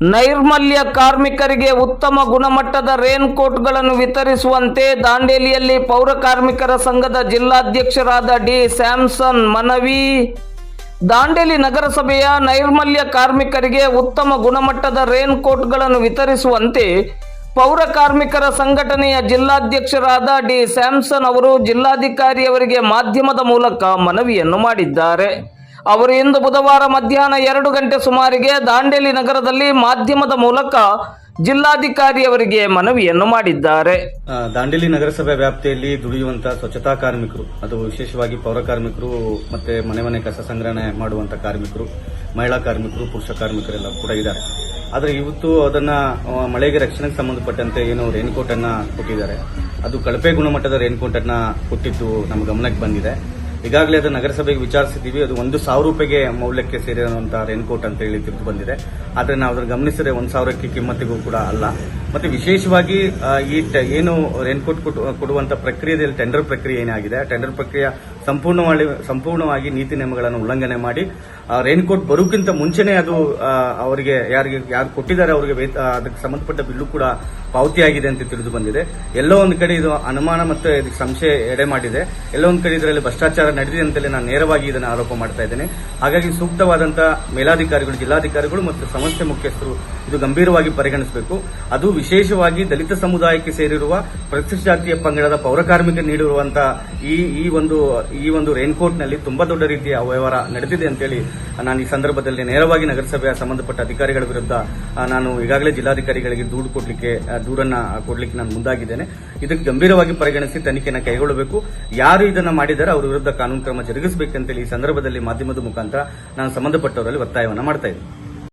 ನೈರ್ಮಲ್ಯ ಕಾರ್ಮಿಕರಿಗೆ ಉತ್ತಮ ಗುಣಮಟ್ಟದ ರೇನ್ ಕೋಟ್ಗಳನ್ನು ವಿತರಿಸುವಂತೆ ದಾಂಡೇಲಿಯಲ್ಲಿ ಪೌರ ಕಾರ್ಮಿಕರ ಸಂಘದ ಜಿಲ್ಲಾಧ್ಯಕ್ಷರಾದ ಡಿ ಸ್ಯಾಮ್ಸನ್ ಮನವಿ. ದಾಂಡೇಲಿ ನಗರಸಭೆಯ ನೈರ್ಮಲ್ಯ ಕಾರ್ಮಿಕರಿಗೆ ಉತ್ತಮ ಗುಣಮಟ್ಟದ ರೇನ್ ಕೋಟ್ಗಳನ್ನು ವಿತರಿಸುವಂತೆ ಪೌರ ಕಾರ್ಮಿಕರ ಸಂಘಟನೆಯ ಜಿಲ್ಲಾಧ್ಯಕ್ಷರಾದ ಡಿ ಸ್ಯಾಮ್ಸನ್ ಅವರು ಜಿಲ್ಲಾಧಿಕಾರಿಯವರಿಗೆ ಮಾಧ್ಯಮದ ಮೂಲಕ ಮನವಿಯನ್ನು ಮಾಡಿದ್ದಾರೆ. ಅವರು ಇಂದು ಬುಧವಾರ ಮಧ್ಯಾಹ್ನ ಎರಡು ಗಂಟೆ ಸುಮಾರಿಗೆ ದಾಂಡೇಲಿ ನಗರದಲ್ಲಿ ಮಾಧ್ಯಮದ ಮೂಲಕ ಜಿಲ್ಲಾಧಿಕಾರಿಯವರಿಗೆ ಮನವಿಯನ್ನು ಮಾಡಿದ್ದಾರೆ. ದಾಂಡೇಲಿ ನಗರಸಭೆ ವ್ಯಾಪ್ತಿಯಲ್ಲಿ ದುಡಿಯುವಂತಹ ಸ್ವಚ್ಛತಾ ಕಾರ್ಮಿಕರು, ಅದು ವಿಶೇಷವಾಗಿ ಪೌರ ಕಾರ್ಮಿಕರು ಮತ್ತೆ ಮನೆ ಮನೆ ಕಸ ಸಂಗ್ರಹಣೆ ಮಾಡುವಂತ ಕಾರ್ಮಿಕರು, ಮಹಿಳಾ ಕಾರ್ಮಿಕರು, ಪುರುಷ ಕಾರ್ಮಿಕರೆಲ್ಲ ಕೂಡ ಇದ್ದಾರೆ. ಆದರೆ ಇವತ್ತು ಅದನ್ನ ಮಳೆಗೆ ರಕ್ಷಣೆಗೆ ಸಂಬಂಧಪಟ್ಟಂತೆ ಏನು ರೇನ್ಕೋಟ್ ಅನ್ನ ಕೊಟ್ಟಿದ್ದಾರೆ. ಅದು ಕಳಪೆ ಗುಣಮಟ್ಟದ ರೇನ್ಕೋಟ್ ಅನ್ನ ಕೊಟ್ಟಿದ್ದು ನಮ್ಮ ಗಮನಕ್ಕೆ ಬಂದಿದೆ. ಈಗಾಗಲೇ ಅದು ನಗರಸಭೆಗೆ ವಿಚಾರಿಸಿದ್ದೀವಿ. ಅದು ಒಂದು ಸಾವಿರ ರೂಪಾಯಿಗೆ ಮೌಲ್ಯಕ್ಕೆ ಸೇರಿರುವಂತಹ ರೇನ್ಕೋಟ್ ಅಂತ ಹೇಳಿ ತಿಳಿದು ಬಂದಿದೆ. ಆದರೆ ನಾವು ಅದನ್ನು ಗಮನಿಸಿದ್ರೆ ಒಂದು ಸಾವಿರಕ್ಕೆ ಕಿಮ್ಮತ್ತಿಗೂ ಕೂಡ ಅಲ್ಲ. ಮತ್ತೆ ವಿಶೇಷವಾಗಿ ಈ ಏನು ರೇನ್ಕೋಟ್ ಕೊಡುವಂತ ಪ್ರಕ್ರಿಯೆಯಲ್ಲಿ ಟೆಂಡರ್ ಪ್ರಕ್ರಿಯೆ ಏನಾಗಿದೆ? ಟೆಂಡರ್ ಪ್ರಕ್ರಿಯೆ ಸಂಪೂರ್ಣವಾಗಿ ಸಂಪೂರ್ಣವಾಗಿ ನೀತಿ ನಿಯಮಗಳನ್ನು ಉಲ್ಲಂಘನೆ ಮಾಡಿ ರೈನ್ ರೇನ್ಕೋಟ್ ಬರೋಕ್ಕಿಂತ ಮುಂಚೆನೆ ಅದು ಅವರಿಗೆ ಯಾರಿಗೆ, ಯಾರು ಕೊಟ್ಟಿದ್ದಾರೆ ಅವರಿಗೆ ಅದಕ್ಕೆ ಸಂಬಂಧಪಟ್ಟ ಬಿಲ್ಲು ಕೂಡ ಪಾವತಿಯಾಗಿದೆ ಅಂತ ತಿಳಿದು ಬಂದಿದೆ. ಎಲ್ಲೋ ಒಂದು ಕಡೆ ಇದು ಅನುಮಾನ ಮತ್ತು ಇದಕ್ಕೆ ಸಂಶಯ ಎಡೆ ಮಾಡಿದೆ. ಎಲ್ಲೋ ಒಂದು ಕಡೆ ಇದರಲ್ಲಿ ಭ್ರಷ್ಟಾಚಾರ ನಡೆದಿದೆ ಅಂತಲೇ ನಾನು ನೇರವಾಗಿ ಇದನ್ನು ಆರೋಪ ಮಾಡ್ತಾ ಇದ್ದೇನೆ. ಹಾಗಾಗಿ ಸೂಕ್ತವಾದಂತಹ ಮೇಲಾಧಿಕಾರಿಗಳು, ಜಿಲ್ಲಾಧಿಕಾರಿಗಳು ಮತ್ತು ಸಂಸ್ಥೆ ಮುಖ್ಯಸ್ಥರು ಇದು ಗಂಭೀರವಾಗಿ ಪರಿಗಣಿಸಬೇಕು. ಅದು ವಿಶೇಷವಾಗಿ ದಲಿತ ಸಮುದಾಯಕ್ಕೆ ಸೇರಿರುವ ಪ್ರತಿಷ್ಠ ಜಾತಿಯ ಪಂಗಡದ ಪೌರಕಾರ್ಮಿಕ ನೀಡಿರುವಂತಹ ಈ ಈ ಒಂದು ಈ ಒಂದು ರೇನ್ಕೋಟ್ನಲ್ಲಿ ತುಂಬಾ ದೊಡ್ಡ ರೀತಿಯ ಅವ್ಯವಹಾರ ನಡೆದಿದೆ ಅಂತೇಳಿ ನಾನು ಈ ಸಂದರ್ಭದಲ್ಲಿ ನೇರವಾಗಿ ನಗರಸಭೆಯ ಸಂಬಂಧಪಟ್ಟ ಅಧಿಕಾರಿಗಳ ವಿರುದ್ಧ ನಾನು ಈಗಾಗಲೇ ಜಿಲ್ಲಾಧಿಕಾರಿಗಳಿಗೆ ದೂರು ಕೊಡ್ಲಿಕ್ಕೆ ದೂರನ್ನ ಕೊಡ್ಲಿಕ್ಕೆ ನಾನು ಮುಂದಾಗಿದ್ದೇನೆ. ಇದಕ್ಕೆ ಗಂಭೀರವಾಗಿ ಪರಿಗಣಿಸಿ ತನಿಖೆಯನ್ನು ಕೈಗೊಳ್ಳಬೇಕು. ಯಾರು ಇದನ್ನ ಮಾಡಿದ್ದಾರೆ ಅವರ ವಿರುದ್ಧ ಕಾನೂನು ಕ್ರಮ ಜರುಗಿಸಬೇಕಂತೇಳಿ ಈ ಸಂದರ್ಭದಲ್ಲಿ ಮಾಧ್ಯಮದ ಮುಖಾಂತರ ನಾನು ಸಂಬಂಧಪಟ್ಟವರಲ್ಲಿ ಒತ್ತಾಯವನ್ನು ಮಾಡ್ತಾ ಇದ್ದೀನಿ.